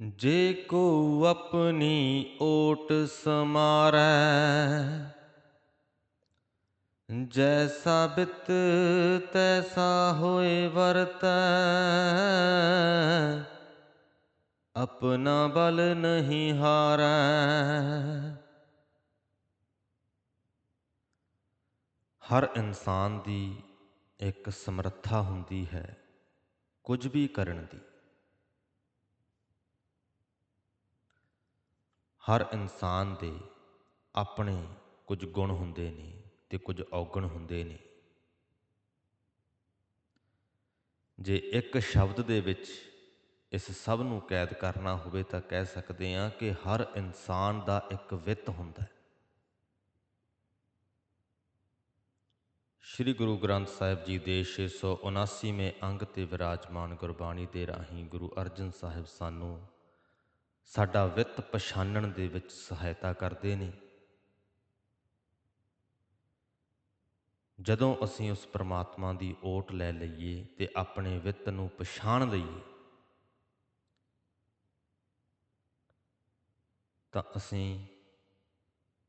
ਜੇ ਕੋ ਆਪਣੀ ਓਟ ਸਮਾਰੈ ਜੈਸਾ ਬਿਤ ਤੈਸਾ ਹੋਏ ਵਰਤੈ। ਆਪਣਾ ਬਲ ਨਹੀਂ ਹਾਰੈ, ਹਰ ਇਨਸਾਨ ਦੀ ਇੱਕ ਸਮਰੱਥਾ ਹੁੰਦੀ ਹੈ ਕੁਝ ਵੀ ਕਰਨ ਦੀ। ਹਰ ਇਨਸਾਨ ਦੇ ਆਪਣੇ ਕੁਝ ਗੁਣ ਹੁੰਦੇ ਨੇ ਤੇ ਕੁਝ ਔਗਣ ਹੁੰਦੇ ਨੇ। ਜੇ ਇੱਕ ਸ਼ਬਦ ਦੇ ਵਿੱਚ ਇਸ ਸਭ ਨੂੰ ਕੈਦ ਕਰਨਾ ਹੋਵੇ ਤਾਂ ਕਹਿ ਸਕਦੇ ਹਾਂ ਕਿ ਹਰ ਇਨਸਾਨ ਦਾ ਇੱਕ ਵਿੱਤ ਹੁੰਦਾ ਹੈ। ਸ੍ਰੀ ਗੁਰੂ ਗ੍ਰੰਥ ਸਾਹਿਬ ਜੀ ਦੇ 679ਵੇਂ ਅੰਗ ਤੇ ਵਿਰਾਜਮਾਨ ਗੁਰਬਾਣੀ ਦੇ ਰਾਹੀਂ ਗੁਰੂ ਅਰਜਨ ਸਾਹਿਬ ਸਾਨੂੰ ਸਾਡਾ ਵਿੱਤ ਪਛਾਣਨ ਦੇ ਵਿੱਚ ਸਹਾਇਤਾ ਕਰਦੇ ਨੇ। ਜਦੋਂ ਅਸੀਂ ਉਸ ਪ੍ਰਮਾਤਮਾ ਦੀ ਓਟ ਲੈ ਲਈਏ ਤੇ ਆਪਣੇ ਵਿੱਤ ਨੂੰ ਪਛਾਣ ਲਈਏ, ਤਾਂ ਅਸੀਂ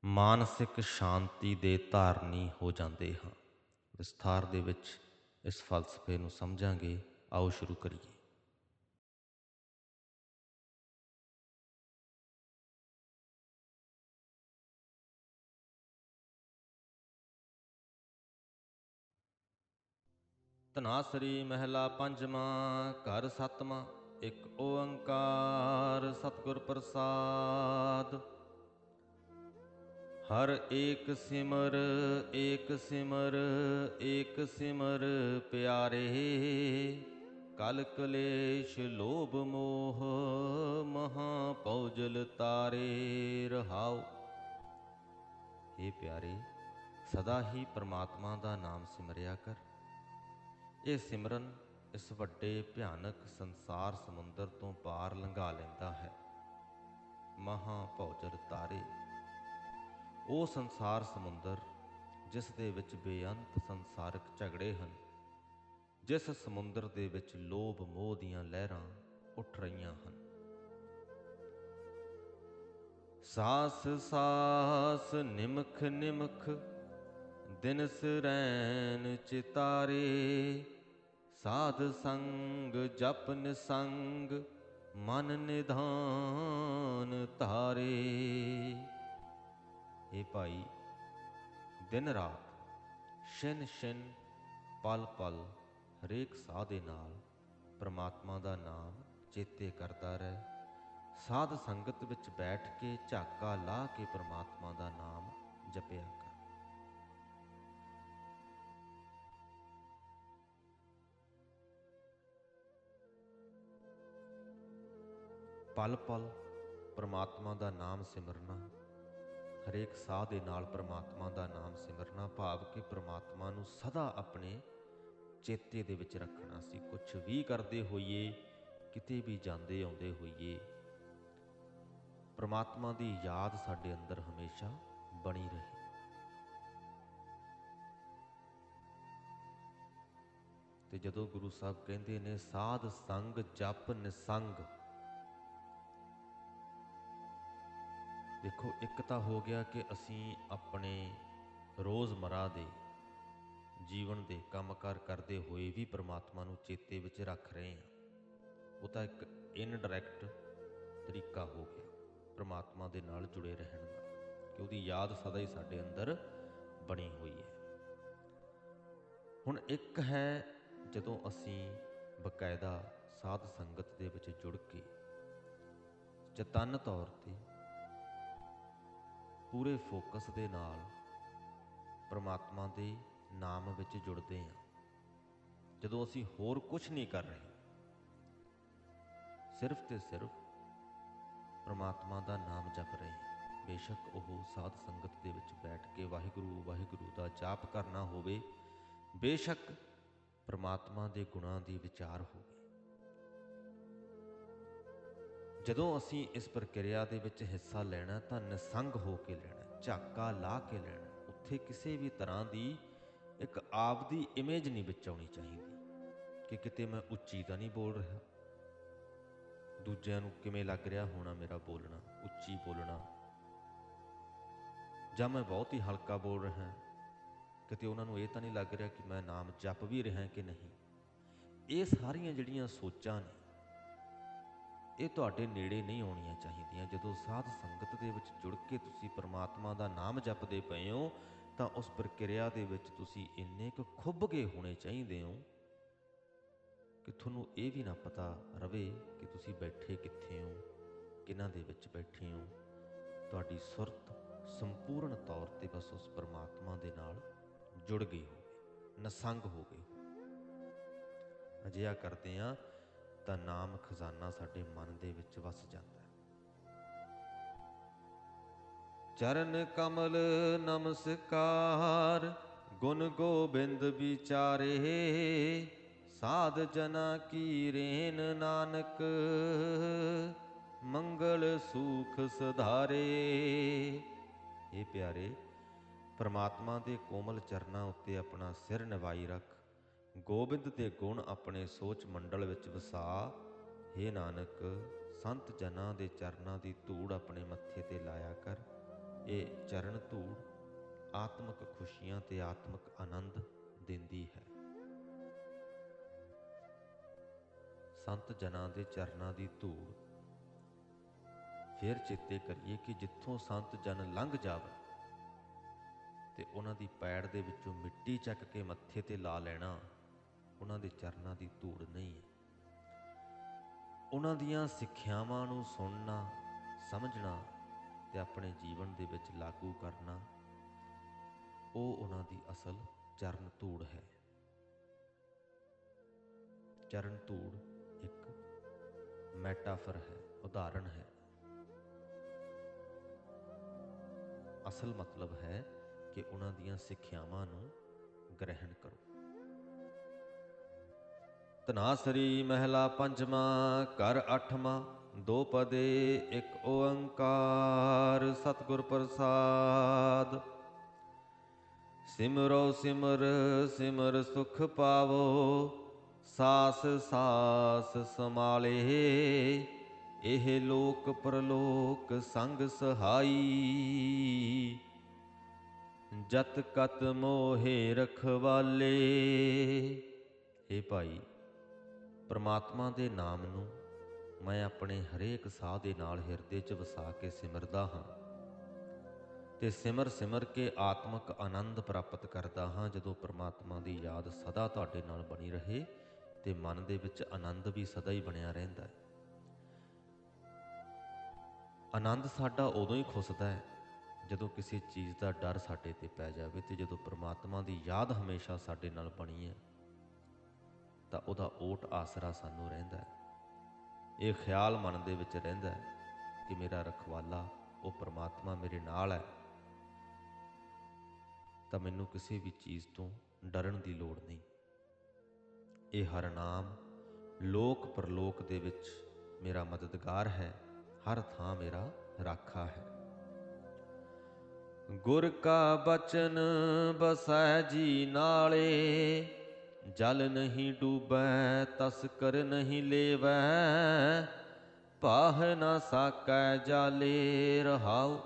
ਮਾਨਸਿਕ ਸ਼ਾਂਤੀ ਦੇ ਧਾਰਨੀ ਹੋ ਜਾਂਦੇ ਹਾਂ। ਵਿਸਥਾਰ ਦੇ ਵਿੱਚ ਇਸ ਫਲਸਫੇ ਨੂੰ ਸਮਝਾਂਗੇ। ਆਓ ਸ਼ੁਰੂ ਕਰੀਏ। ਤਨਾਸਰੀ ਮਹਿਲਾ ਪੰਜਵਾਂ, ਘਰ ਸਤਵਾਂ, ਇੱਕ ਓੰਕਾਰ ਸਤਿਗੁਰ ਪ੍ਰਸਾਦ। ਹਰ ਏਕ ਸਿਮਰ ਏਕ ਸਿਮਰ ਏਕ ਸਿਮਰ ਪਿਆਰੇ, ਕਲ ਕਲੇਸ਼ ਲੋਭ ਮੋਹ ਮਹਾ ਪੌਜਲ ਤਾਰੇ ਰਹਾਉ ਇਹ ਪਿਆਰੇ, ਸਦਾ ਹੀ ਪ੍ਰਮਾਤਮਾ ਦਾ ਨਾਮ ਸਿਮਰਿਆ ਕਰ। ਇਹ ਸਿਮਰਨ ਇਸ ਵੱਡੇ ਭਿਆਨਕ ਸੰਸਾਰ ਸਮੁੰਦਰ ਤੋਂ ਪਾਰ ਲੰਘਾ ਲੈਂਦਾ ਹੈ। ਮਹਾ ਭੌਜਲ ਤਾਰੇ। ਉਹ ਸੰਸਾਰ ਸਮੁੰਦਰ, ਜਿਸ ਦੇ ਵਿੱਚ ਬੇਅੰਤ ਸੰਸਾਰਕ ਝਗੜੇ ਹਨ, ਜਿਸ ਸਮੁੰਦਰ ਦੇ ਵਿੱਚ ਲੋਭ ਮੋਹ ਦੀਆਂ ਲਹਿਰਾਂ ਉੱਠ ਰਹੀਆਂ ਹਨ। ਸਾਸ ਸਾਸ, ਨਿਮਖ ਨਿਮਖ ਦਿਨ ਸਰੈਨ ਚਿਤਾਰੇ। ਸਾਧ ਸੰਗ ਜਪ ਨਿਸੰਗ ਮਨ ਨਿਧਾਨ ਧਾਰੇ। ਇਹ ਭਾਈ ਦਿਨ ਰਾਤ ਸ਼ਿਨ ਸ਼ਿਨ ਪਲ ਪਲ ਹਰੇਕ ਸਾਹ ਦੇ ਨਾਲ ਪ੍ਰਮਾਤਮਾ ਦਾ ਨਾਮ ਚੇਤੇ ਕਰਦਾ ਰਹਿ। ਸਾਧ ਸੰਗਤ ਵਿੱਚ ਬੈਠ ਕੇ ਝਾਕਾ ਲਾ ਕੇ ਪ੍ਰਮਾਤਮਾ ਦਾ ਨਾਮ ਜਪਿਆ ਪਲ ਪਲ ਪ੍ਰਮਾਤਮਾ ਦਾ ਨਾਮ ਸਿਮਰਨਾ, ਹਰੇਕ ਸਾਹ ਦੇ ਨਾਲ ਪ੍ਰਮਾਤਮਾ ਦਾ ਨਾਮ ਸਿਮਰਨਾ, ਭਾਵ ਕਿ ਪ੍ਰਮਾਤਮਾ ਨੂੰ ਸਦਾ ਆਪਣੇ ਚੇਤੇ ਦੇ ਵਿੱਚ ਰੱਖਣਾ ਸੀ। ਕੁਝ ਵੀ ਕਰਦੇ ਹੋਈਏ, ਕਿਤੇ ਵੀ ਜਾਂਦੇ ਆਉਂਦੇ ਹੋਈਏ, ਪ੍ਰਮਾਤਮਾ ਦੀ ਯਾਦ ਸਾਡੇ ਅੰਦਰ ਹਮੇਸ਼ਾ ਬਣੀ ਰਹੇ। ਤੇ ਜਦੋਂ ਗੁਰੂ ਸਾਹਿਬ ਕਹਿੰਦੇ ਨੇ, ਸਾਧ ਸੰਗ ਜਪ ਨਿਸੰਗ ਦੇਖੋ, ਇੱਕ ਤਾਂ ਹੋ ਗਿਆ ਕਿ ਅਸੀਂ ਆਪਣੇ ਰੋਜ਼ਮਰਾ ਦੇ ਜੀਵਨ ਦੇ ਕੰਮਕਾਰ ਕਰਦੇ ਹੋਏ ਵੀ ਪ੍ਰਮਾਤਮਾ ਨੂੰ ਚੇਤੇ ਵਿੱਚ ਰੱਖ ਰਹੇ ਹਾਂ। ਉਹ ਤਾਂ ਇੱਕ ਇਨਡਾਇਰੈਕਟ ਤਰੀਕਾ ਹੋ ਗਿਆ ਪ੍ਰਮਾਤਮਾ ਦੇ ਨਾਲ ਜੁੜੇ ਰਹਿਣ ਦਾ, ਕਿ ਉਹਦੀ ਯਾਦ ਸਦਾ ਹੀ ਸਾਡੇ ਅੰਦਰ ਬਣੀ ਹੋਈ ਹੈ। ਹੁਣ ਇੱਕ ਹੈ ਜਦੋਂ ਅਸੀਂ ਬਕਾਇਦਾ ਸਾਧ ਸੰਗਤ ਦੇ ਵਿੱਚ ਜੁੜ ਕੇ ਚਤਨ ਤੌਰ ਤੇ ਪੂਰੇ ਫੋਕਸ ਦੇ ਨਾਲ ਪ੍ਰਮਾਤਮਾ ਦੇ ਨਾਮ ਵਿੱਚ ਜੁੜਦੇ ਹਾਂ। ਜਦੋਂ ਅਸੀਂ ਹੋਰ ਕੁਝ ਨਹੀਂ ਕਰ ਰਹੇ, ਸਿਰਫ ਤੇ ਸਿਰਫ ਪ੍ਰਮਾਤਮਾ ਦਾ ਨਾਮ ਜਪ ਰਹੇ ਹਾਂ। ਬੇਸ਼ੱਕ ਉਹ ਸਾਧ ਸੰਗਤ ਦੇ ਵਿੱਚ ਬੈਠ ਕੇ ਵਾਹਿਗੁਰੂ ਵਾਹਿਗੁਰੂ ਦਾ ਜਾਪ ਕਰਨਾ ਹੋਵੇ, ਬੇਸ਼ੱਕ ਪ੍ਰਮਾਤਮਾ ਦੇ ਗੁਣਾਂ ਦੀ ਵਿਚਾਰ ਹੋਵੇ। ਜਦੋਂ ਅਸੀਂ ਇਸ ਪ੍ਰਕਿਰਿਆ ਦੇ ਵਿੱਚ ਹਿੱਸਾ ਲੈਣਾ, ਤਾਂ ਨਿਸੰਗ ਹੋ ਕੇ ਲੈਣਾ, ਝਾਕਾ ਲਾ ਕੇ ਲੈਣਾ। ਉੱਥੇ ਕਿਸੇ ਵੀ ਤਰ੍ਹਾਂ ਦੀ ਇੱਕ ਆਪਦੀ ਇਮੇਜ ਨਹੀਂ ਵਿੱਚ ਆਉਣੀ ਚਾਹੀਦੀ ਕਿ ਕਿਤੇ ਮੈਂ ਉੱਚੀ ਤਾਂ ਨਹੀਂ ਬੋਲ ਰਿਹਾ। ਦੂਜਿਆਂ ਨੂੰ ਕਿਵੇਂ ਲੱਗ ਰਿਹਾ ਹੋਣਾ ਮੇਰਾ ਬੋਲਣਾ, ਉੱਚੀ ਬੋਲਣਾ। ਜਾਂ ਮੈਂ ਬਹੁਤ ਹੀ ਹਲਕਾ ਬੋਲ ਰਿਹਾ, ਕਿਤੇ ਉਹਨਾਂ ਨੂੰ ਇਹ ਤਾਂ ਨਹੀਂ ਲੱਗ ਰਿਹਾ ਕਿ ਮੈਂ ਨਾਮ ਜਪ ਵੀ ਰਿਹਾ ਕਿ ਨਹੀਂ। ਇਹ ਸਾਰੀਆਂ ਜਿਹੜੀਆਂ ਸੋਚਾਂ ਨੇ ਇਹ ਤੁਹਾਡੇ ਨੇੜੇ ਨਹੀਂ ਆਉਣੀਆਂ ਚਾਹੀਦੀਆਂ। ਜਦੋਂ ਸਾਧ ਸੰਗਤ ਦੇ ਵਿੱਚ ਜੁੜ ਕੇ ਤੁਸੀਂ ਪ੍ਰਮਾਤਮਾ ਦਾ ਨਾਮ ਜਪਦੇ ਪਏ ਹੋ, ਤਾਂ ਉਸ ਪ੍ਰਕਿਰਿਆ ਦੇ ਵਿੱਚ ਤੁਸੀਂ ਇੰਨੇ ਕੁ ਖੁੱਭ ਗਏ ਹੋਣੇ ਚਾਹੀਦੇ ਹੋ ਕਿ ਤੁਹਾਨੂੰ ਇਹ ਵੀ ਨਾ ਪਤਾ ਰਵੇ ਕਿ ਤੁਸੀਂ ਬੈਠੇ ਕਿੱਥੇ ਹੋ, ਕਿਹਨਾਂ ਦੇ ਵਿੱਚ ਬੈਠੇ ਹੋ। ਤੁਹਾਡੀ ਸੁਰਤ ਸੰਪੂਰਨ ਤੌਰ ਤੇ ਬਸ ਉਸ ਪਰਮਾਤਮਾ ਦੇ ਨਾਲ ਜੁੜ ਗਈ ਹੋਵੇ, ਨਸੰਗ ਹੋ ਗਈ ਅਜਿਹਾ ਕਰਦੇ ਆ ਤਾਂ ਨਾਮ ਖਜ਼ਾਨਾ ਸਾਡੇ ਮਨ ਦੇ ਵਿੱਚ ਵਸ ਜਾਂਦਾ ਹੈ। ਚਰਨ ਕਮਲ ਨਮਸਕਾਰ, ਗੁਣ ਗੋਬਿੰਦ ਵਿਚਾਰੇ, ਸਾਧ ਜਨਾ ਕੀ ਰੇਨ ਨਾਨਕ, ਮੰਗਲ ਸੂਖ ਸਧਾਰੇ। ਇਹ ਪਿਆਰੇ, ਪਰਮਾਤਮਾ ਦੇ ਕੋਮਲ ਚਰਨਾਂ ਉੱਤੇ ਆਪਣਾ ਸਿਰ ਨਿਵਾਈ ਰੱਖ। ਗੋਬਿੰਦ ਦੇ ਗੁਣ ਆਪਣੇ ਸੋਚ ਮੰਡਲ ਵਿੱਚ ਵਸਾ। हे ਨਾਨਕ, ਸੰਤ ਜਨਾਂ ਦੇ ਚਰਨਾਂ ਦੀ ਧੂੜ ਆਪਣੇ ਮੱਥੇ ਤੇ ਲਾਇਆ ਕਰ। ਇਹ ਚਰਨ ਧੂੜ ਆਤਮਿਕ ਖੁਸ਼ੀਆਂ ਤੇ ਆਤਮਿਕ ਆਨੰਦ ਦਿੰਦੀ ਹੈ। ਸੰਤ ਜਨਾਂ ਦੇ ਚਰਨਾਂ ਦੀ ਧੂੜ। ਫਿਰ ਚਿੱਤੇ ਕਰੀਏ ਕਿ ਜਿੱਥੋਂ ਸੰਤ ਜਨ ਲੰਘ ਜਾਵੇ, ਤੇ ਉਹਨਾਂ ਦੀ ਪੈੜ ਦੇ ਵਿੱਚੋਂ ਮਿੱਟੀ ਚੱਕ ਕੇ ਮੱਥੇ ਤੇ ਲਾ ਲੈਣਾ। ਉਹਨਾਂ ਦੇ ਚਰਨਾਂ ਦੀ ਧੂੜ ਨਹੀਂ ਹੈ। ਉਹਨਾਂ ਦੀਆਂ ਸਿੱਖਿਆਵਾਂ ਨੂੰ ਸੁਣਨਾ, ਸਮਝਣਾ ਤੇ ਆਪਣੇ ਜੀਵਨ ਦੇ ਵਿੱਚ ਲਾਗੂ ਕਰਨਾ, ਉਹ ਉਹਨਾਂ ਦੀ ਅਸਲ ਚਰਨ ਧੂੜ ਹੈ। ਚਰਨ ਧੂੜ ਇੱਕ ਮੈਟਾਫਰ ਹੈ ਉਦਾਹਰਣ ਹੈ। ਅਸਲ ਮਤਲਬ ਹੈ ਕਿ ਉਹਨਾਂ ਦੀਆਂ ਸਿੱਖਿਆਵਾਂ ਨੂੰ ਗ੍ਰਹਿਣ ਕਰੋ। ਤਨਾਸਰੀ ਮਹਿਲਾ ਪੰਜਵਾਂ, ਘਰ ਅੱਠਵਾਂ, ਦੋ ਪਦੇ, ਇੱਕ ਓੰਕਾਰ, ਸਤਿਗੁਰ ਪ੍ਰਸਾਦ। ਸਿਮਰੋ ਸਿਮਰ ਸਿਮਰ ਸੁਖ ਪਾਵੋ, ਸਾਸ ਸਾਸ ਸਮਾਲੇ ਇਹ ਲੋਕ ਪਰਲੋਕ ਸੰਗ ਸਹਾਈ। ਜਤ ਕਤ ਮੋਹੇ ਰਖਵਾਲੇ। ਇਹ ਭਾਈ ਪਰਮਾਤਮਾ ਦੇ ਨਾਮ ਨੂੰ ਮੈਂ ਆਪਣੇ ਹਰੇਕ ਸਾਹ ਦੇ ਨਾਲ ਹਿਰਦੇ 'ਚ ਵਸਾ ਕੇ ਸਿਮਰਦਾ ਹਾਂ ਤੇ ਸਿਮਰ ਸਿਮਰ ਕੇ ਆਤਮਿਕ ਆਨੰਦ ਪ੍ਰਾਪਤ ਕਰਦਾ ਹਾਂ ਜਦੋਂ ਪਰਮਾਤਮਾ ਦੀ ਯਾਦ ਸਦਾ ਤੁਹਾਡੇ ਨਾਲ ਬਣੀ ਰਹੇ ਤੇ ਮਨ ਦੇ ਵਿੱਚ ਆਨੰਦ ਵੀ ਸਦਾ ਹੀ ਬਣਿਆ ਰਹਿੰਦਾ ਹੈ। ਆਨੰਦ ਸਾਡਾ ਉਦੋਂ ਹੀ ਖੁੱਸਦਾ ਹੈ ਜਦੋਂ ਕਿਸੇ ਚੀਜ਼ ਦਾ ਡਰ ਸਾਡੇ ਤੇ ਪੈ ਜਾਵੇ ਤੇ ਜਦੋਂ ਪਰਮਾਤਮਾ ਦੀ ਯਾਦ ਹਮੇਸ਼ਾ ਸਾਡੇ ਨਾਲ ਬਣੀ ਹੈ। ਤਾਂ ਉਹਦਾ ਓਟ ਆਸਰਾ ਸਾਨੂੰ ਰਹਿੰਦਾ ਹੈ। ਇਹ ਖਿਆਲ ਮਨ ਦੇ ਵਿੱਚ ਰਹਿੰਦਾ ਹੈ ਕਿ ਮੇਰਾ ਰਖਵਾਲਾ, ਉਹ ਪ੍ਰਮਾਤਮਾ ਮੇਰੇ ਨਾਲ ਹੈ। ਤਾਂ ਮੈਨੂੰ ਕਿਸੇ ਵੀ ਚੀਜ਼ ਤੋਂ ਡਰਨ ਦੀ ਲੋੜ ਨਹੀਂ। ਇਹ ਹਰ ਨਾਮ, ਲੋਕ ਪਰਲੋਕ ਦੇ ਵਿੱਚ ਮੇਰਾ ਮਦਦਗਾਰ ਹੈ, ਹਰ ਥਾਂ ਮੇਰਾ ਰਾਖਾ ਹੈ। ਗੁਰ ਕਾ ਬਚਨ ਬਸੈ ਜੀ ਨਾਲੇ ਜਲ ਨਹੀਂ ਡੂਬੈ ਤਸਕਰ ਨਹੀਂ ਲੇਵੈ। ਪਾਹ ਨਾ ਸਾਕੈ ਜਾਲੇ ਰਹਾਉ।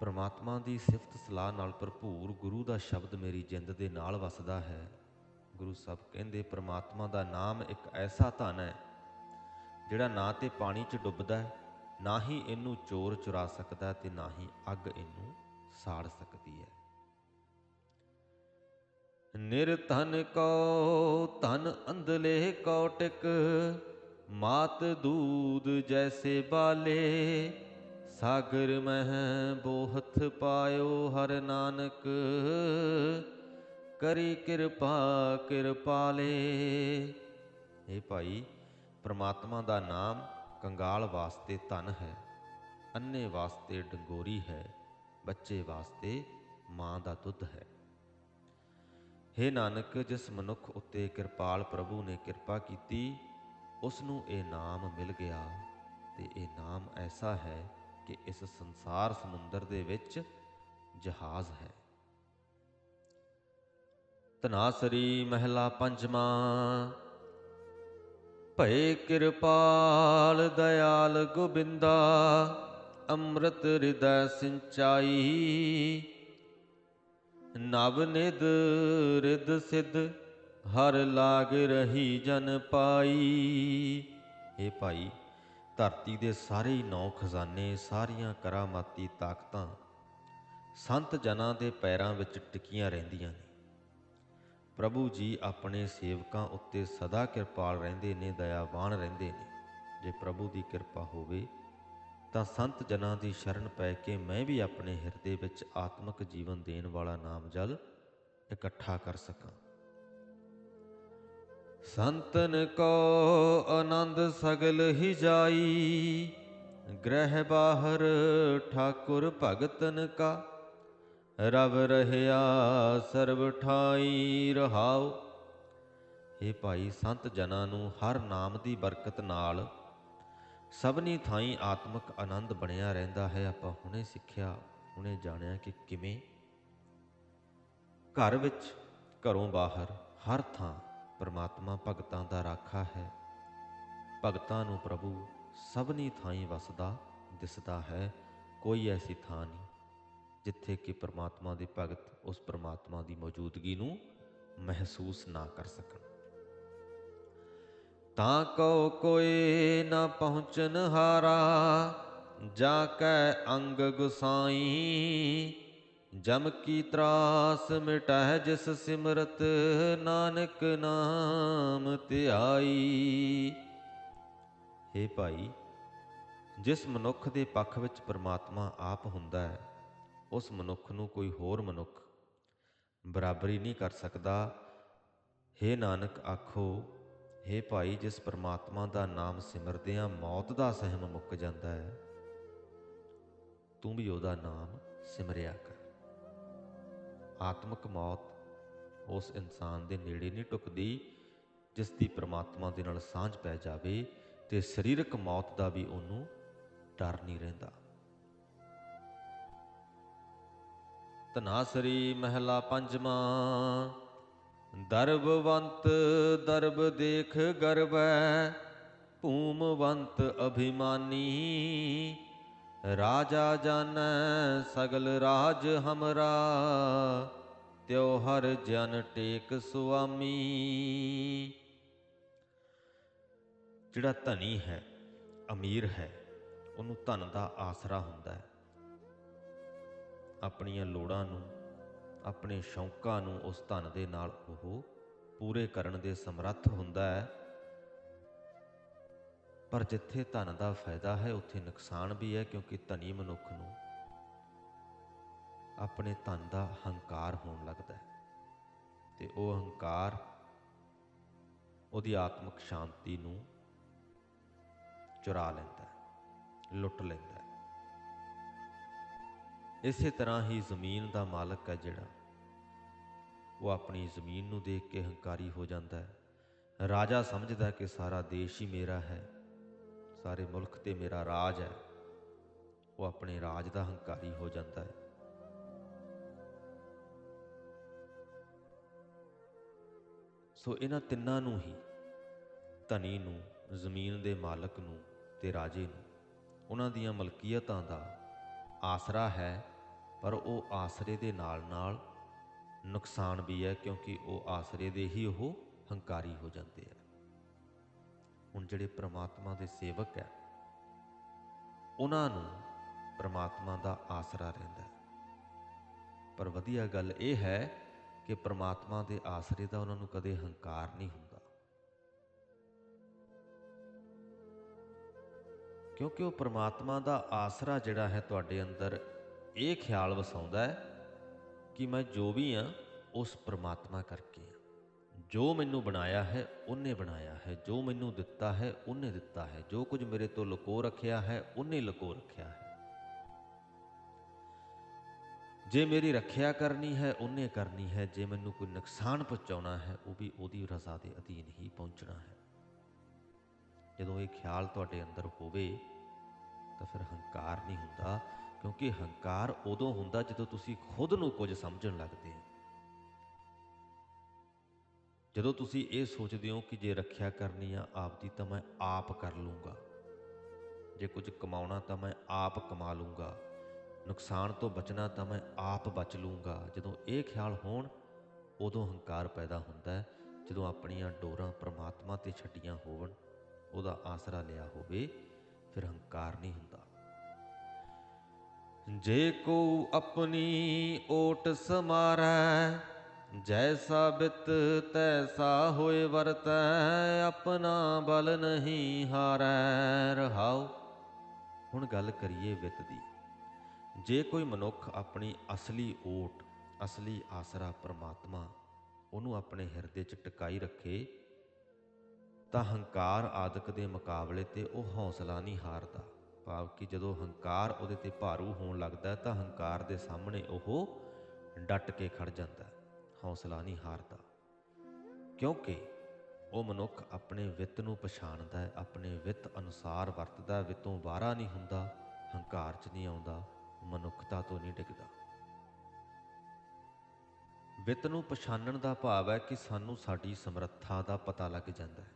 ਪ੍ਰਮਾਤਮਾ ਦੀ ਸਿਫਤ ਸਲਾਹ ਨਾਲ ਭਰਪੂਰ ਗੁਰੂ ਦਾ ਸ਼ਬਦ ਮੇਰੀ ਜਿੰਦ ਦੇ ਨਾਲ ਵਸਦਾ ਹੈ। ਗੁਰੂ ਸਾਹਿਬ ਕਹਿੰਦੇ, ਪਰਮਾਤਮਾ ਦਾ ਨਾਮ ਇੱਕ ਐਸਾ ਧਨ ਹੈ, ਜਿਹੜਾ ਨਾ ਤੇ ਪਾਣੀ 'ਚ ਡੁੱਬਦਾ ਹੈ, ਨਾ ਹੀ ਇਹਨੂੰ ਚੋਰ ਚੁਰਾ ਸਕਦਾ ਤੇ ਨਾ ਹੀ ਅੱਗ ਇਹਨੂੰ ਸਾੜ ਸਕਦੀ ਹੈ। ਨਿਰਧਨ ਕੋ, ਧਨ ਅੰਧਲੇ ਕੌਟਿਕ ਮਾਤ ਦੂਦ ਜੈਸੇ ਬਾਲੇ, ਸਾਗਰ ਮਹਿ ਬੋਹਥ ਪਾਇਓ ਹਰ ਨਾਨਕ, ਕਰੀ ਕਿਰਪਾ ਕਿਰਪਾਲੇ ਇਹ ਭਾਈ, ਪ੍ਰਮਾਤਮਾ ਦਾ ਨਾਮ ਕੰਗਾਲ ਵਾਸਤੇ ਧਨ ਹੈ, ਅੰਨੇ ਵਾਸਤੇ ਡੰਗੋਰੀ ਹੈ, ਬੱਚੇ ਵਾਸਤੇ ਮਾਂ ਦਾ ਦੁੱਧ ਹੈ। हे ਨਾਨਕ, ਜਿਸ ਮਨੁੱਖ ਉੱਤੇ ਕਿਰਪਾਲ ਪ੍ਰਭੂ ਨੇ ਕਿਰਪਾ ਕੀਤੀ ਉਸ ਨੂੰ ਇਹ ਨਾਮ ਮਿਲ ਗਿਆ ਤੇ ਇਹ ਨਾਮ ਐਸਾ ਹੈ ਕਿ ਇਸ ਸੰਸਾਰ ਸਮੁੰਦਰ ਦੇ ਵਿੱਚ ਜਹਾਜ਼ ਹੈ। ਤਨਾਸਰੀ ਮਹਿਲਾ ਪੰਜਵਾਂ, ਭਏ ਕਿਰਪਾਲ ਦਇਆਲ ਗੋਬਿੰਦਾ, ਅੰਮ੍ਰਿਤ ਹਿਰਦੈ ਸਿੰਚਾਈ। ਨਵ ਨਿਦ ਰਿਦ ਸਿਧ, ਹਰ ਲਾਗ ਰਹੀ ਜਨ ਪਾਈ। ਇਹ ਭਾਈ, ਧਰਤੀ ਦੇ ਸਾਰੇ ਹੀ ਨੌ ਖਜ਼ਾਨੇ, ਸਾਰੀਆਂ ਕਰਾਮਾਤੀ ਤਾਕਤਾਂ ਸੰਤ ਜਨਾਂ ਦੇ ਪੈਰਾਂ ਵਿੱਚ ਟਿਕੀਆਂ ਰਹਿੰਦੀਆਂ ਨੇ। ਪ੍ਰਭੂ ਜੀ ਆਪਣੇ ਸੇਵਕਾਂ ਉੱਤੇ ਸਦਾ ਕਿਰਪਾਲ ਰਹਿੰਦੇ ਨੇ, ਦਇਆਵਾਨ ਰਹਿੰਦੇ ਨੇ। ਜੇ ਪ੍ਰਭੂ ਦੀ ਕਿਰਪਾ ਹੋਵੇ ਤਾਂ ਸੰਤ ਜਨਾਂ ਦੀ ਸ਼ਰਨ ਪੈ ਕੇ ਮੈਂ ਵੀ ਆਪਣੇ ਹਿਰਦੇ ਵਿੱਚ ਆਤਮਿਕ ਜੀਵਨ ਦੇਣ ਵਾਲਾ ਨਾਮ ਜਲ ਇਕੱਠਾ ਕਰ ਸਕਾਂ। ਸੰਤਨ ਕੋ ਆਨੰਦ ਸਗਲ ਹੀ ਜਾਈ, ਗ੍ਰਹਿ ਬਾਹਰ ਠਾਕੁਰ ਭਗਤਨ ਕਾ। ਰਵ ਰਹਿਆ ਸਰਬ ਠਾਈ ਰਹਾਉ। ਇਹ ਭਾਈ, ਸੰਤ ਜਨਾਂ ਨੂੰ ਹਰ ਨਾਮ ਦੀ ਬਰਕਤ ਨਾਲ ਸਭਨੀ ਥਾਈਂ ਆਤਮਿਕ ਆਨੰਦ ਬਣਿਆ ਰਹਿੰਦਾ ਹੈ। ਆਪਾਂ ਹੁਣੇ ਸਿੱਖਿਆ, ਹੁਣੇ ਜਾਣਿਆ ਕਿ ਕਿਵੇਂ। ਘਰ ਵਿੱਚ, ਘਰੋਂ ਬਾਹਰ, ਹਰ ਥਾਂ ਪਰਮਾਤਮਾ ਭਗਤਾਂ ਦਾ ਰਾਖਾ ਹੈ। ਭਗਤਾਂ ਨੂੰ ਪ੍ਰਭੂ ਸਭਨੀ ਥਾਈਂ ਵਸਦਾ, ਦਿਸਦਾ ਹੈ। ਕੋਈ ਐਸੀ ਥਾਂ ਨਹੀਂ ਜਿੱਥੇ ਕਿ ਪਰਮਾਤਮਾ ਦੇ ਭਗਤ ਉਸ ਪਰਮਾਤਮਾ ਦੀ ਮੌਜੂਦਗੀ ਨੂੰ ਮਹਿਸੂਸ ਨਾ ਕਰ ਸਕਣ। ਤਾਂ ਕਉ ਕੋਈ ਨਾ ਪਹੁੰਚਨ ਹਾਰਾ ਜਾ ਕੈ ਅੰਗ ਗੁਸਾਈ। ਜਮ ਕੀ ਤਰਾਸ ਮਿਟਹਿ ਜਿਸ ਸਿਮਰਤ, ਨਾਨਕ ਨਾਮ ਧਿਆਈ। हे ਭਾਈ, ਜਿਸ ਮਨੁੱਖ ਦੇ ਪੱਖ ਵਿੱਚ ਪਰਮਾਤਮਾ ਆਪ ਹੁੰਦਾ ਹੈ, ਉਸ ਮਨੁੱਖ ਨੂੰ ਕੋਈ ਹੋਰ ਮਨੁੱਖ ਬਰਾਬਰੀ ਨਹੀਂ ਕਰ ਸਕਦਾ। हे ਨਾਨਕ, ਆਖੋ हे ਭਾਈ, ਜਿਸ ਪਰਮਾਤਮਾ ਦਾ ਨਾਮ ਸਿਮਰਦਿਆਂ ਮੌਤ ਦਾ ਸਹਿਮ ਮੁੱਕ ਜਾਂਦਾ ਹੈ, ਤੂੰ ਵੀ ਉਹਦਾ ਨਾਮ ਸਿਮਰਿਆ ਕਰ। ਆਤਮਿਕ ਮੌਤ ਉਸ ਇਨਸਾਨ ਦੇ ਨੇੜੇ ਨਹੀਂ ਟੁਕਦੀ, ਜਿਸ ਦੀ ਪਰਮਾਤਮਾ ਦੇ ਨਾਲ ਸਾਂਝ ਪੈ ਜਾਵੇ ਤੇ ਸਰੀਰਕ ਮੌਤ ਦਾ ਵੀ ਉਹਨੂੰ ਡਰ ਨਹੀਂ ਰਹਿੰਦਾ। ਤਨਾਸਰੀ ਮਹਿਲਾ ਪੰਜਵਾਂ ਦਰਬਵੰਤ ਦਰਬ ਦੇਖ ਗਰਬੈ, ਭੂਮਵੰਤ ਅਭਿਮਾਨੀ। ਰਾਜਾ ਜਾਣੈ ਸਗਲ ਰਾਜ ਹਮਰਾ, ਤਿਉ ਹਰ ਜਨ ਟੇਕ ਸੁਆਮੀ। ਜਿਹੜਾ ਧਨੀ ਹੈ, ਅਮੀਰ ਹੈ, ਉਹਨੂੰ ਧਨ ਦਾ ਆਸਰਾ ਹੁੰਦਾ ਹੈ। ਆਪਣੀਆਂ ਲੋੜਾਂ ਨੂੰ ਆਪਣੇ ਸ਼ੌਂਕਾਂ ਨੂੰ ਉਸ ਧਨ ਦੇ ਨਾਲ ਉਹ ਪੂਰੇ ਕਰਨ ਦੇ ਸਮਰੱਥ ਹੁੰਦਾ ਹੈ। ਪਰ ਜਿੱਥੇ ਧਨ ਦਾ ਫਾਇਦਾ ਹੈ, ਉੱਥੇ ਨੁਕਸਾਨ ਵੀ ਹੈ, ਕਿਉਂਕਿ ਧਨੀ ਮਨੁੱਖ ਨੂੰ ਆਪਣੇ ਧਨ ਦਾ ਹੰਕਾਰ ਹੋਣ ਲੱਗਦਾ ਹੈ। ਤੇ ਉਹ ਹੰਕਾਰ ਉਹਦੀ ਆਤਮਿਕ ਸ਼ਾਂਤੀ ਨੂੰ ਚੁਰਾ ਲੈਂਦਾ ਹੈ, ਲੁੱਟ ਲੈਂਦਾ ਹੈ। ਇਸੇ ਤਰ੍ਹਾਂ ਹੀ ਜ਼ਮੀਨ ਦਾ ਮਾਲਕ ਹੈ ਜਿਹੜਾ। ਉਹ ਆਪਣੀ ਜ਼ਮੀਨ ਨੂੰ ਦੇਖ ਕੇ ਹੰਕਾਰੀ ਹੋ ਜਾਂਦਾ ਹੈ। ਰਾਜਾ ਸਮਝਦਾ ਕਿ ਸਾਰਾ ਦੇਸ਼ ਹੀ ਮੇਰਾ ਹੈ। ਸਾਰੇ ਮੁਲਕ ਤੇ ਮੇਰਾ ਰਾਜ ਹੈ। ਉਹ ਆਪਣੇ ਰਾਜ ਦਾ ਹੰਕਾਰੀ ਹੋ ਜਾਂਦਾ ਹੈ। ਸੋ ਇਹਨਾਂ ਤਿੰਨਾਂ ਨੂੰ ਹੀ, ਧਨੀ ਨੂੰ, ਜ਼ਮੀਨ ਦੇ ਮਾਲਕ ਨੂੰ ਤੇ ਰਾਜੇ ਨੂੰ, ਉਹਨਾਂ ਦੀਆਂ ਮਲਕੀਅਤਾਂ ਦਾ ਆਸਰਾ ਹੈ, ਪਰ ਉਹ ਆਸਰੇ ਦੇ ਨਾਲ-ਨਾਲ ਨੁਕਸਾਨ ਵੀ ਹੈ ਕਿਉਂਕਿ ਉਹ ਆਸਰੇ ਦੇ ਹੀ ਉਹ ਹੰਕਾਰੀ ਹੋ ਜਾਂਦੇ ਆ। ਹੁਣ ਜਿਹੜੇ ਪ੍ਰਮਾਤਮਾ ਦੇ ਸੇਵਕ ਹੈ, ਉਹਨਾਂ ਨੂੰ ਪ੍ਰਮਾਤਮਾ ਦਾ ਆਸਰਾ ਰਹਿੰਦਾ ਪਰ ਵਧੀਆ ਗੱਲ ਇਹ ਹੈ ਕਿ ਪ੍ਰਮਾਤਮਾ ਦੇ ਆਸਰੇ ਦਾ ਉਹਨਾਂ ਨੂੰ ਕਦੇ ਹੰਕਾਰ ਨਹੀਂ ਹੁੰਦਾ। ਕਿਉਂਕਿ ਉਹ ਪ੍ਰਮਾਤਮਾ ਦਾ ਆਸਰਾ ਜਿਹੜਾ ਹੈ ਤੁਹਾਡੇ ਅੰਦਰ, ਇਹ ਖਿਆਲ ਵਸਾਉਂਦਾ ਹੈ ਕਿ ਮੈਂ ਜੋ ਵੀ ਹਾਂ, ਉਸ ਪ੍ਰਮਾਤਮਾ ਕਰਕੇ ਹਾਂ। ਜੋ ਮੈਨੂੰ ਬਣਾਇਆ ਹੈ, ਉਹਨੇ ਬਣਾਇਆ ਹੈ। ਜੋ ਮੈਨੂੰ ਦਿੱਤਾ ਹੈ, ਉਹਨੇ ਦਿੱਤਾ ਹੈ। ਜੋ ਕੁਝ ਮੇਰੇ ਤੋਂ ਲੁਕੋ ਰੱਖਿਆ ਹੈ, ਉਹਨੇ ਲੁਕੋ ਰੱਖਿਆ ਹੈ। ਜੇ ਮੇਰੀ ਰੱਖਿਆ ਕਰਨੀ ਹੈ, ਉਹਨੇ ਕਰਨੀ ਹੈ। ਜੇ ਮੈਨੂੰ ਕੋਈ ਨੁਕਸਾਨ ਪਹੁੰਚਾਉਣਾ ਹੈ, ਉਹ ਵੀ ਉਹਦੀ ਰਜ਼ਾ ਦੇ ਅਧੀਨ ਹੀ ਪਹੁੰਚਣਾ ਹੈ। ਜਦੋਂ ਇਹ ਖਿਆਲ ਤੁਹਾਡੇ ਅੰਦਰ ਹੋਵੇ ਤਾਂ ਫਿਰ ਹੰਕਾਰ ਨਹੀਂ ਹੁੰਦਾ, ਕਿਉਂਕਿ ਹੰਕਾਰ ਉਦੋਂ ਹੁੰਦਾ ਜਦੋਂ ਤੁਸੀਂ ਖੁਦ ਨੂੰ ਕੁਝ ਸਮਝਣ ਲੱਗਦੇ ਹੋ। ਜਦੋਂ ਤੁਸੀਂ ਇਹ ਸੋਚਦੇ ਹੋ ਕਿ ਜੇ ਰੱਖਿਆ ਕਰਨੀ ਆ ਆਪ ਦੀ ਤਾਂ ਮੈਂ ਆਪ ਕਰ ਲੂੰਗਾ, ਜੇ ਕੁਝ ਕਮਾਉਣਾ ਤਾਂ ਮੈਂ ਆਪ ਕਮਾ ਲੂੰਗਾ, ਨੁਕਸਾਨ ਤੋਂ ਬਚਣਾ ਤਾਂ ਮੈਂ ਆਪ ਬਚ ਲੂੰਗਾ, ਜਦੋਂ ਇਹ ਖਿਆਲ ਹੋਣ, ਉਦੋਂ ਹੰਕਾਰ ਪੈਦਾ ਹੁੰਦਾ ਹੈ, ਜਦੋਂ ਆਪਣੀਆਂ ਡੋਰਾਂ ਪ੍ਰਮਾਤਮਾ ਤੇ ਛੱਡੀਆਂ ਹੋਵਣ। ਉਹਦਾ ਆਸਰਾ ਲਿਆ ਹੋਵੇ, ਫਿਰ ਹੰਕਾਰ ਨਹੀਂ ਹੁੰਦਾ। ਜੇ ਕੋ ਆਪਣੀ ਓਟ ਸਮਾਰੈ, ਜੈਸਾ ਬਿਤ ਤੈਸਾ ਹੋਏ ਵਰਤੈ, ਆਪਣਾ ਬਲ ਨਹੀਂ ਹਾਰੈ, ਰਹਾਉ। ਹੁਣ ਗੱਲ ਕਰੀਏ ਵਿਤ ਦੀ। ਜੇ ਕੋਈ ਮਨੁੱਖ ਆਪਣੀ ਅਸਲੀ ਓਟ, ਅਸਲੀ ਆਸਰਾ ਪ੍ਰਮਾਤਮਾ, ਉਹਨੂੰ ਆਪਣੇ ਹਿਰਦੇ 'ਚ ਟਿਕਾਈ ਰੱਖੇ ਤਾਂ ਹੰਕਾਰ ਆਦਿਕ ਦੇ ਮੁਕਾਬਲੇ ਤੇ ਉਹ ਹੌਸਲਾ ਨਹੀਂ ਹਾਰਦਾ। ਭਾਵ ਕਿ ਜਦੋਂ ਹੰਕਾਰ ਉਹਦੇ ਤੇ ਭਾਰੂ ਹੋਣ ਲੱਗਦਾ ਤਾਂ ਹੰਕਾਰ ਦੇ ਸਾਹਮਣੇ ਉਹ ਡਟ ਕੇ ਖੜ ਜਾਂਦਾ ਹੈ ਹੌਸਲਾ ਨਹੀਂ ਹਾਰਦਾ। ਕਿਉਂਕਿ ਉਹ ਮਨੁੱਖ ਆਪਣੇ ਵਿੱਤ ਨੂੰ ਪਛਾਣਦਾ ਹੈ, ਆਪਣੇ ਵਿੱਤ ਅਨੁਸਾਰ ਵਰਤਦਾ ਵਿੱਤੋਂ ਬਾਹਰਾ ਨਹੀਂ ਹੁੰਦਾ, ਹੰਕਾਰ 'ਚ ਨਹੀਂ ਆਉਂਦਾ, ਮਨੁੱਖਤਾ ਤੋਂ ਨਹੀਂ ਡਿੱਗਦਾ। ਵਿੱਤ ਨੂੰ ਪਛਾਣਨ ਦਾ ਭਾਵ ਹੈ ਕਿ ਸਾਨੂੰ ਸਾਡੀ ਸਮਰੱਥਾ ਦਾ ਪਤਾ ਲੱਗ ਜਾਂਦਾ ਹੈ।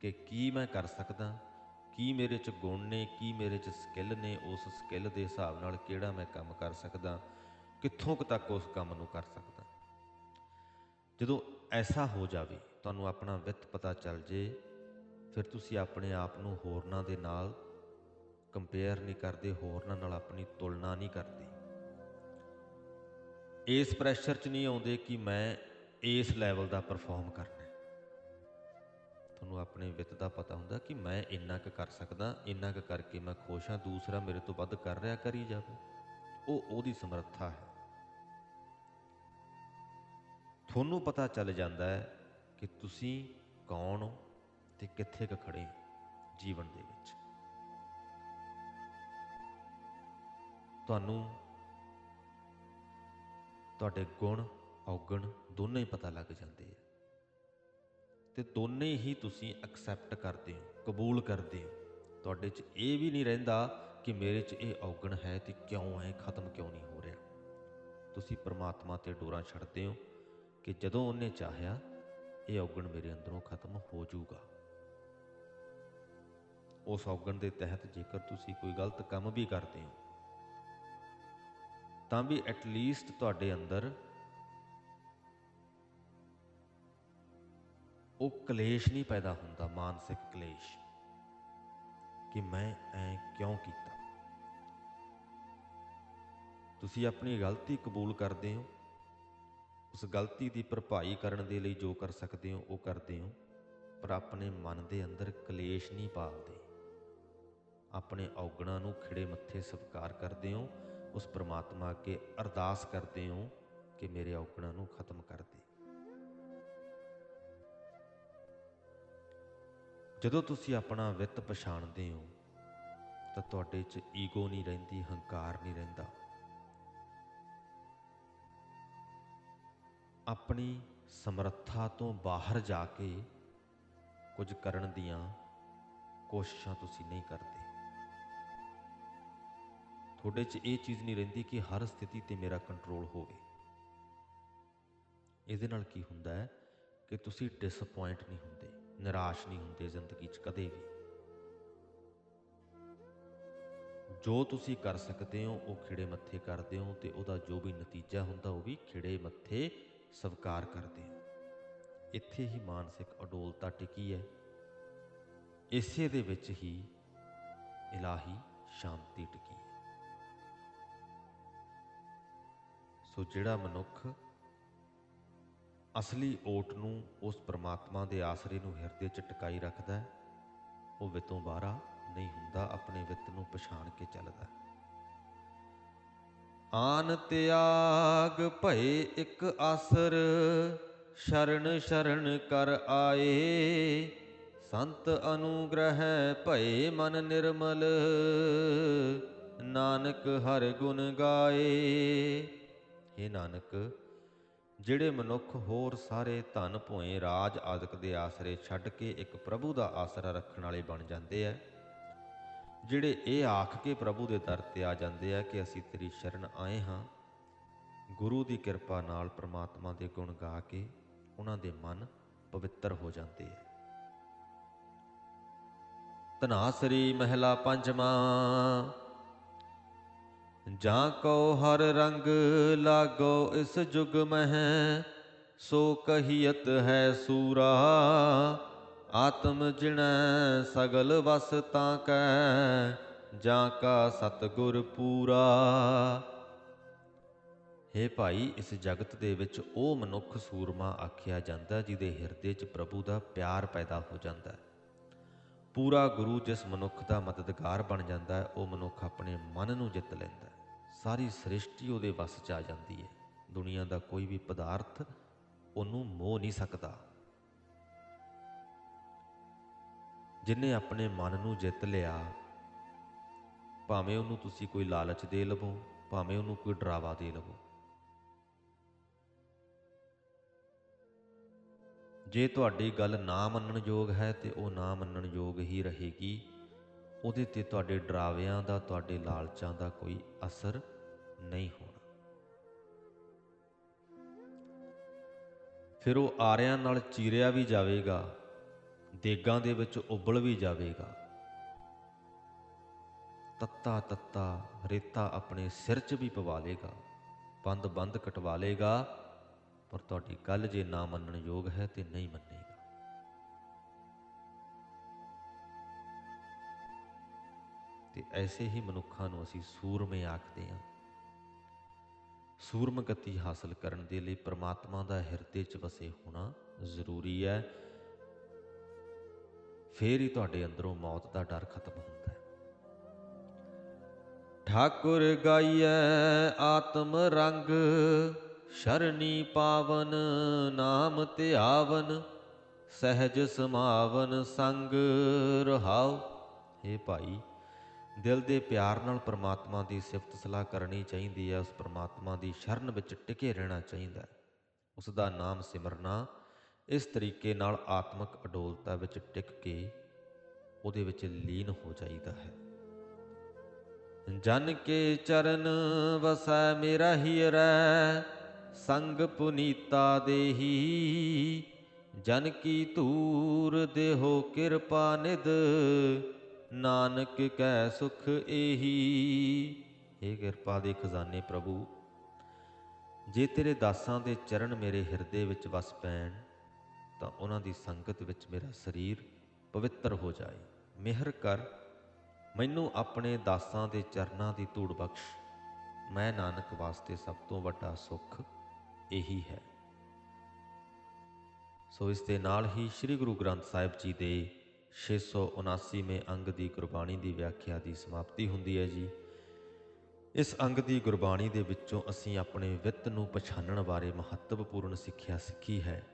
ਕਿ ਕੀ ਮੈਂ ਕਰ ਸਕਦਾ? ਕੀ ਮੇਰੇ 'ਚ ਗੁਣ ਨੇ, ਕੀ ਮੇਰੇ 'ਚ ਸਕਿੱਲ ਨੇ? ਉਸ ਸਕਿੱਲ ਦੇ ਹਿਸਾਬ ਨਾਲ ਕਿਹੜਾ ਮੈਂ ਕੰਮ ਕਰ ਸਕਦਾ? ਕਿੱਥੋਂ ਤੱਕ ਉਸ ਕੰਮ ਨੂੰ ਕਰ ਸਕਦਾ? ਜਦੋਂ ਐਸਾ ਹੋ ਜਾਵੇ, ਤੁਹਾਨੂੰ ਆਪਣਾ ਵਿੱਤ ਪਤਾ ਚੱਲ ਜੇ, ਫਿਰ ਤੁਸੀਂ ਆਪਣੇ ਆਪ ਨੂੰ ਹੋਰਨਾਂ ਦੇ ਨਾਲ ਕੰਪੇਅਰ ਨਹੀਂ ਕਰਦੇ, ਹੋਰਨਾਂ ਨਾਲ ਆਪਣੀ ਤੁਲਨਾ ਨਹੀਂ ਕਰਦੇ। ਇਸ ਪ੍ਰੈਸ਼ਰ 'ਚ ਨਹੀਂ ਆਉਂਦੇ ਕਿ ਮੈਂ ਇਸ ਲੈਵਲ ਦਾ ਪਰਫਾਰਮ ਕਰਨਾ ਤੁਹਾਨੂੰ ਆਪਣੇ ਵਿੱਤ ਦਾ ਪਤਾ ਹੁੰਦਾ ਕਿ ਮੈਂ ਇੰਨਾ ਕੁ ਕਰ ਸਕਦਾ, ਇੰਨਾ ਕੁ ਕਰਕੇ ਮੈਂ ਖੁਸ਼ ਹਾਂ, ਦੂਸਰਾ ਮੇਰੇ ਤੋਂ ਵੱਧ ਕਰ ਰਿਹਾ, ਕਰੀ ਜਾਵੇ। ਉਹ ਉਹਦੀ ਸਮਰੱਥਾ ਹੈ। ਤੁਹਾਨੂੰ ਪਤਾ ਚੱਲ ਜਾਂਦਾ ਹੈ ਕਿ ਤੁਸੀਂ ਕੌਣ ਹੋ ਤੇ ਕਿੱਥੇ ਕੁ ਖੜੇ ਜੀਵਨ ਦੇ ਵਿੱਚ। ਤੁਹਾਨੂੰ ਤੁਹਾਡੇ ਗੁਣ, ਔਗਣ ਦੋਨੇ ਹੀ ਪਤਾ ਲੱਗ ਜਾਂਦੇ ਆ। ਤੇ ਦੋਨੇ ਹੀ ਤੁਸੀਂ ਐਕਸੈਪਟ ਕਰਦੇ ਹੋ, ਕਬੂਲ ਕਰਦੇ ਹੋ। ਤੁਹਾਡੇ 'ਚ ਇਹ ਵੀ ਨਹੀਂ ਰਹਿੰਦਾ ਕਿ ਮੇਰੇ 'ਚ ਇਹ ਔਗਣ ਹੈ ਤੇ ਕਿਉਂ ਹੈ ਖਤਮ ਕਿਉਂ ਨਹੀਂ ਹੋ ਰਿਹਾ। ਤੁਸੀਂ ਪਰਮਾਤਮਾ ਤੇ ਡੋਰਾਂ ਛੱਡਦੇ ਹੋ ਕਿ ਜਦੋਂ ਉਹਨੇ ਚਾਹਿਆ, ਇਹ ਔਗਣ ਮੇਰੇ ਅੰਦਰੋਂ ਖਤਮ ਹੋ ਜਾਊਗਾ। ਉਸ ਔਗਣ ਦੇ ਤਹਿਤ ਜੇਕਰ ਤੁਸੀਂ ਕੋਈ ਗਲਤ ਕੰਮ ਵੀ ਕਰਦੇ ਹੋ, ਤਾਂ ਵੀ ਐਟ ਲੀਸਟ ਤੁਹਾਡੇ ਅੰਦਰ ਉਹ ਕਲੇਸ਼ ਨਹੀਂ ਪੈਦਾ ਹੁੰਦਾ, ਮਾਨਸਿਕ ਕਲੇਸ਼, ਕਿ ਮੈਂ ਐ ਕਿਉਂ ਕੀਤਾ? ਤੁਸੀਂ ਆਪਣੀ ਗਲਤੀ ਕਬੂਲ ਕਰਦੇ ਹੋ? ਉਸ ਗਲਤੀ ਦੀ ਭਰਪਾਈ ਕਰਨ ਦੇ ਲਈ ਜੋ ਕਰ ਸਕਦੇ ਹੋ, ਉਹ ਕਰਦੇ ਹੋ, ਪਰ ਆਪਣੇ ਮਨ ਦੇ ਅੰਦਰ ਕਲੇਸ਼ ਨਹੀਂ ਪਾਲਦੇ। ਆਪਣੇ ਔਗਣਾ ਨੂੰ ਖਿੜੇ ਮੱਥੇ ਸਤਿਕਾਰ ਕਰਦੇ ਹੋ, ਉਸ ਪ੍ਰਮਾਤਮਾ ਅੱਗੇ ਅਰਦਾਸ ਕਰਦੇ ਹੋ ਕਿ ਮੇਰੇ ਔਗਣਾ ਨੂੰ ਖਤਮ ਕਰ ਦੇ। ਜਦੋਂ ਤੁਸੀਂ ਆਪਣਾ ਵਿੱਤ ਪਛਾਣਦੇ ਹੋ, ਤਾਂ ਤੁਹਾਡੇ 'ਚ ਈਗੋ ਨਹੀਂ ਰਹਿੰਦੀ, ਹੰਕਾਰ ਨਹੀਂ ਰਹਿੰਦਾ। ਆਪਣੀ ਸਮਰੱਥਾ ਤੋਂ ਬਾਹਰ ਜਾ ਕੇ ਕੁਝ ਕਰਨ ਦੀਆਂ ਕੋਸ਼ਿਸ਼ਾਂ ਤੁਸੀਂ ਨਹੀਂ ਕਰਦੇ। ਤੁਹਾਡੇ 'ਚ ਇਹ ਚੀਜ਼ ਨਹੀਂ ਰਹਿੰਦੀ ਕਿ ਹਰ ਸਥਿਤੀ ਤੇ ਮੇਰਾ ਕੰਟਰੋਲ ਹੋਵੇ। ਇਹਦੇ ਨਾਲ ਕੀ ਹੁੰਦਾ ਹੈ ਕਿ ਤੁਸੀਂ ਡਿਸਪਾਇੰਟ ਨਹੀਂ ਹੁੰਦੇ। ਨਿਰਾਸ਼ ਨਹੀਂ ਹੁੰਦੇ ਜ਼ਿੰਦਗੀ 'ਚ ਕਦੇ ਵੀ। ਜੋ ਤੁਸੀਂ ਕਰ ਸਕਦੇ ਹੋ, ਉਹ ਖਿੜੇ ਮੱਥੇ ਕਰਦੇ ਹੋ ਤੇ ਉਹਦਾ ਜੋ ਵੀ ਨਤੀਜਾ ਹੁੰਦਾ, ਉਹ ਵੀ ਖਿੜੇ ਮੱਥੇ ਸਵੀਕਾਰ ਕਰਦੇ ਹੋ। ਇੱਥੇ ਹੀ ਮਾਨਸਿਕ ਅਡੋਲਤਾ ਟਿਕੀ ਹੈ। ਇਸੇ ਦੇ ਵਿੱਚ ਹੀ ਇਲਾਹੀ ਸ਼ਾਂਤੀ ਟਿਕੀ ਹੈ। ਸੋ ਜਿਹੜਾ ਮਨੁੱਖ ਅਸਲੀ ਓਟ ਨੂੰ ਉਸ ਪ੍ਰਮਾਤਮਾ ਦੇ ਆਸਰੇ ਨੂੰ ਹਿਰਦੇ 'ਚ ਟਿਕਾਈ ਰੱਖਦਾ ਹੈ। ਉਹ ਵਿਤੋਂ ਬਾਹਰਾ ਨਹੀਂ ਹੁੰਦਾ, ਆਪਣੇ ਵਿੱਤ ਨੂੰ ਪਛਾਣ ਕੇ ਚੱਲਦਾ ਆਨ ਤਿਆਗ ਭਏ ਇੱਕ ਆਸਰ, ਸ਼ਰਨ ਸ਼ਰਨ ਕਰ ਆਏ। ਸੰਤ ਅਨੁਗ੍ਰਹਿ ਭਏ ਮਨ ਨਿਰਮਲ, ਨਾਨਕ ਹਰ ਗੁਣ ਗਾਏ। ਇਹ ਨਾਨਕ ਜਿਹੜੇ ਮਨੁੱਖ ਹੋਰ ਸਾਰੇ ਧਨ ਭੋਏ ਰਾਜ ਆਦਿਕ ਦੇ ਆਸਰੇ ਛੱਡ ਕੇ ਇੱਕ ਪ੍ਰਭੂ ਦਾ ਆਸਰਾ ਰੱਖਣ ਵਾਲੇ ਬਣ ਜਾਂਦੇ ਆ ਜਿਹੜੇ ਇਹ ਆਖ ਕੇ ਪ੍ਰਭੂ ਦੇ ਦਰ ਤੇ ਆ ਜਾਂਦੇ ਆ ਕਿ ਅਸੀਂ ਤੇਰੀ ਸ਼ਰਨ ਆਏ ਹਾਂ। ਗੁਰੂ ਦੀ ਕਿਰਪਾ ਨਾਲ ਪ੍ਰਮਾਤਮਾ ਦੇ ਗੁਣ ਗਾ ਕੇ ਉਹਨਾਂ ਦੇ ਮਨ ਪਵਿੱਤਰ ਹੋ ਜਾਂਦੇ ਹੈ ਧਨਾਸਰੀ ਮਹਿਲਾ ਪੰਜਵਾਂ ਜਾਂ ਕੋ ਹਰ ਰੰਗ ਲਾਗੋ ਇਸ ਜੁਗ ਮਹਿ, ਸੋ ਕਹੀਅਤ ਹੈ ਸੂਰਾ, ਆਤਮ ਜਿਣੈ ਸਗਲ ਵਸ ਤਾਂ ਕੈ, ਜਾਂ ਕਾ ਸਤਗੁਰ ਪੂਰਾ। ਹੇ ਭਾਈ, ਇਸ ਜਗਤ ਦੇ ਵਿੱਚ ਉਹ ਮਨੁੱਖ ਸੂਰਮਾ ਆਖਿਆ ਜਾਂਦਾ ਜਿਹਦੇ ਹਿਰਦੇ 'ਚ ਪ੍ਰਭੂ ਦਾ ਪਿਆਰ ਪੈਦਾ ਹੋ ਜਾਂਦਾ ਹੈ। ਪੂਰਾ ਗੁਰੂ ਜਿਸ ਮਨੁੱਖ ਦਾ ਮਦਦਗਾਰ ਬਣ ਜਾਂਦਾ ਹੈ, ਉਹ ਮਨੁੱਖ ਆਪਣੇ ਮਨ ਨੂੰ ਜਿੱਤ ਲੈਂਦਾ ਹੈ। ਸਾਰੀ ਸ੍ਰਿਸ਼ਟੀ ਉਹਦੇ ਵੱਸ 'ਚ ਆ ਜਾਂਦੀ ਹੈ ਦੁਨੀਆ ਦਾ ਕੋਈ ਵੀ ਪਦਾਰਥ ਉਹਨੂੰ ਮੋਹ ਨਹੀਂ ਸਕਦਾ। ਜਿਨੇ ਆਪਣੇ ਮਨ ਨੂੰ ਜਿੱਤ ਲਿਆ, ਭਾਵੇਂ ਉਹਨੂੰ ਤੁਸੀਂ ਕੋਈ ਲਾਲਚ ਦੇ ਲਵੋ, ਭਾਵੇਂ ਉਹਨੂੰ ਕੋਈ ਡਰਾਵਾ ਦੇ ਲਵੋ। ਜੇ ਤੁਹਾਡੀ ਗੱਲ ਨਾ ਮੰਨਣ ਯੋਗ ਹੈ ਤੇ ਉਹ ਨਾ ਮੰਨਣ ਯੋਗ ਹੀ ਰਹੇਗੀ। ਉਹਦੇ ਤੇ ਤੁਹਾਡੇ ਡਰਾਵਿਆਂ ਦਾ, ਤੁਹਾਡੇ ਲਾਲਚਾਂ ਦਾ ਕੋਈ ਅਸਰ ਨਹੀਂ ਹੋਣਾ। ਫਿਰ ਉਹ ਆਰਿਆਂ ਨਾਲ ਚੀਰਿਆ ਵੀ ਜਾਵੇਗਾ, ਦੇਗਾਂ ਦੇ ਵਿੱਚ ਉਬਲ ਵੀ ਜਾਵੇਗਾ। ਤੱਤਾ ਤੱਤਾ ਰੇਤਾ ਆਪਣੇ ਸਿਰ 'ਚ ਵੀ ਪਵਾ ਲੇਗਾ ਬੰਦ ਬੰਦ ਕਟਵਾ ਲੇਗਾ, ਪਰ ਤੁਹਾਡੀ ਗੱਲ ਜੇ ਨਾ ਮੰਨਣ ਯੋਗ ਹੈ ਤੇ ਨਹੀਂ ਮੰਨੇਗਾ। ਤੇ ਐਸੇ ਹੀ ਮਨੁੱਖਾਂ ਨੂੰ ਅਸੀਂ ਸੂਰਮੇ ਆਖਦੇ ਹਾਂ। ਸੂਰਮ ਗਤੀ ਹਾਸਲ ਕਰਨ ਦੇ ਲਈ ਪ੍ਰਮਾਤਮਾ ਦਾ ਹਿਰਦੇ 'ਚ ਵਸੇ ਹੋਣਾ ਜ਼ਰੂਰੀ ਹੈ। ਫੇਰ ਹੀ ਤੁਹਾਡੇ ਅੰਦਰੋਂ ਮੌਤ ਦਾ ਡਰ ਖਤਮ ਹੁੰਦਾ ਹੈ। ਠਾਕੁਰ ਗਾਈਐ ਆਤਮ ਰੰਗ ਸ਼ਰਣੀ ਪਾਵਨ ਨਾਮ ਧਿਆਵਨ, ਸਹਿਜ ਸਮਾਵਨ ਸੰਗ ਰਹਾਉ। हे ਭਾਈ ਦਿਲ ਦੇ ਪਿਆਰ ਨਾਲ ਪ੍ਰਮਾਤਮਾ ਦੀ ਸਿਫਤ ਸਲਾਹ ਕਰਨੀ ਚਾਹੀਦੀ ਹੈ, ਉਸ ਪ੍ਰਮਾਤਮਾ ਦੀ ਸ਼ਰਨ ਵਿੱਚ ਟਿਕੇ ਰਹਿਣਾ ਚਾਹੀਦਾ ਹੈ। ਉਸ ਦਾ ਨਾਮ ਸਿਮਰਨਾ, ਇਸ ਤਰੀਕੇ ਨਾਲ ਆਤਮਿਕ ਅਡੋਲਤਾ ਵਿੱਚ ਟਿਕ ਕੇ ਉਹਦੇ ਵਿੱਚ ਲੀਨ ਹੋ ਜਾਈਦਾ ਹੈ। ਜਨ ਕੇ ਚਰਨ ਵਸੈ ਮੇਰਾ ਹੀਰੈ ਸੰਗ ਪੁਨੀਤਾ ਦੇਹੀ। ਜਨ ਕੀ ਧੂਰ ਦੇਹੋ ਕਿਰਪਾ ਨਿਦ ਨਾਨਕ ਕੈ ਸੁਖ ਇਹੀ ਇਹ ਕਿਰਪਾ ਦੇ ਖਜ਼ਾਨੇ ਪ੍ਰਭੂ, ਜੇ ਤੇਰੇ ਦਾਸਾਂ ਦੇ ਚਰਨ ਮੇਰੇ ਹਿਰਦੇ ਵਿੱਚ ਵਸ ਪੈਣ, ਤਾਂ ਉਹਨਾਂ ਦੀ ਸੰਗਤ ਵਿੱਚ ਮੇਰਾ ਸਰੀਰ ਪਵਿੱਤਰ ਹੋ ਜਾਏ। ਮਿਹਰ ਕਰ, ਮੈਨੂੰ ਆਪਣੇ ਦਾਸਾਂ ਦੇ ਚਰਨਾਂ ਦੀ ਧੂੜ ਬਖਸ਼। ਮੈਂ ਨਾਨਕ ਵਾਸਤੇ ਸਭ ਤੋਂ ਵੱਡਾ ਸੁੱਖ ਇਹੀ ਹੈ। ਸੋ ਇਸ ਦੇ ਨਾਲ ਹੀ ਸ੍ਰੀ ਗੁਰੂ ਗ੍ਰੰਥ ਸਾਹਿਬ ਜੀ ਦੇ 679ਵੇਂ ਅੰਗ ਦੀ ਗੁਰਬਾਣੀ ਦੀ ਵਿਆਖਿਆ ਦੀ ਸਮਾਪਤੀ ਹੁੰਦੀ ਹੈ ਜੀ। ਇਸ ਅੰਗ ਦੀ ਗੁਰਬਾਣੀ ਦੇ ਵਿੱਚੋਂ ਅਸੀਂ ਆਪਣੇ ਵਿੱਤ ਨੂੰ ਪਛਾਣਨ ਬਾਰੇ ਮਹੱਤਵਪੂਰਨ ਸਿੱਖਿਆ ਸਿੱਖੀ ਹੈ।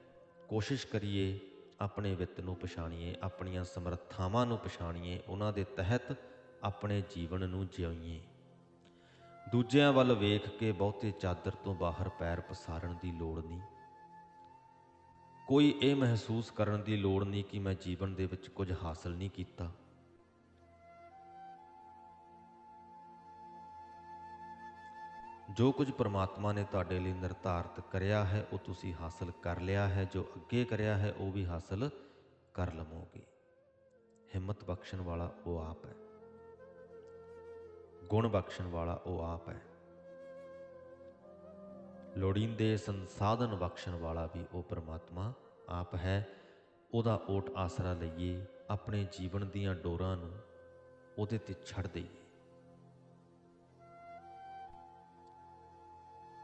ਕੋਸ਼ਿਸ਼ ਕਰੀਏ ਆਪਣੇ ਵਿੱਤ ਨੂੰ ਪਛਾਣੀਏ, ਆਪਣੀਆਂ ਸਮਰੱਥਾਵਾਂ ਨੂੰ ਪਛਾਣੀਏ, ਉਹਨਾਂ ਦੇ ਤਹਿਤ ਆਪਣੇ ਜੀਵਨ ਨੂੰ ਜਿਉਈਏ। ਦੂਜਿਆਂ ਵੱਲ ਵੇਖ ਕੇ ਬਹੁਤੇ ਚਾਦਰ ਤੋਂ ਬਾਹਰ ਪੈਰ ਪਸਾਰਨ ਦੀ ਲੋੜ ਨਹੀਂ। ਕੋਈ ਇਹ ਮਹਿਸੂਸ ਕਰਨ ਦੀ ਲੋੜ ਨਹੀਂ ਕਿ ਮੈਂ ਜੀਵਨ ਦੇ ਵਿੱਚ ਕੁਝ ਹਾਸਲ ਨਹੀਂ ਕੀਤਾ। ਜੋ ਕੁਝ ਪ੍ਰਮਾਤਮਾ ਨੇ ਤੁਹਾਡੇ ਲਈ ਨਿਰਧਾਰਤ ਕਰਿਆ ਹੈ, ਉਹ ਤੁਸੀਂ ਹਾਸਲ ਕਰ ਲਿਆ ਹੈ। ਜੋ ਅੱਗੇ ਕਰਿਆ ਹੈ, ਉਹ ਵੀ ਹਾਸਲ ਕਰ ਲਵੋਗੇ। ਹਿੰਮਤ ਬਖਸ਼ਣ ਵਾਲਾ ਉਹ ਆਪ ਹੈ। ਗੁਣ ਬਖਸ਼ਣ ਵਾਲਾ ਉਹ ਆਪ ਹੈ। ਲੋੜੀਂਦੇ ਸੰਸਾਧਨ ਬਖਸ਼ਣ ਵਾਲਾ ਵੀ ਉਹ ਪ੍ਰਮਾਤਮਾ ਆਪ ਹੈ। ਉਹਦਾ ਓਟ ਆਸਰਾ ਲਈਏ, ਆਪਣੇ ਜੀਵਨ ਦੀਆਂ ਡੋਰਾਂ ਨੂੰ ਉਹਦੇ ਤੇ ਛੱਡ ਦਈਏ।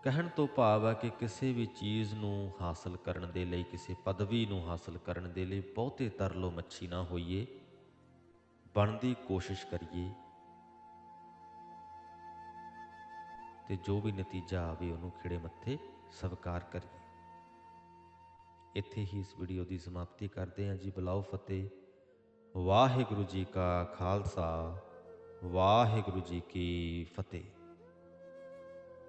ਕਹਿਣ ਤੋਂ ਭਾਵ ਹੈ ਕਿ ਕਿਸੇ ਵੀ ਚੀਜ਼ ਨੂੰ ਹਾਸਲ ਕਰਨ ਦੇ ਲਈ, ਕਿਸੇ ਪਦਵੀ ਨੂੰ ਹਾਸਲ ਕਰਨ ਦੇ ਲਈ ਬਹੁਤੇ ਤਰਲੋ ਮੱਛੀ ਨਾ ਹੋਈਏ। ਬਣਦੀ ਕੋਸ਼ਿਸ਼ ਕਰੀਏ। ਤੇ ਜੋ ਵੀ ਨਤੀਜਾ ਆਵੇ ਉਹਨੂੰ ਖਿੜੇ ਮੱਥੇ ਸਵੀਕਾਰ ਕਰੀਏ। ਇੱਥੇ ਹੀ ਇਸ ਵੀਡੀਓ ਦੀ ਸਮਾਪਤੀ ਕਰਦੇ ਹਾਂ ਜੀ। ਬੁਲਾਓ ਫਤਿਹ। ਵਾਹਿਗੁਰੂ ਜੀ ਕਾ ਖਾਲਸਾ। ਵਾਹਿਗੁਰੂ ਜੀ ਕੀ ਫਤਿਹ।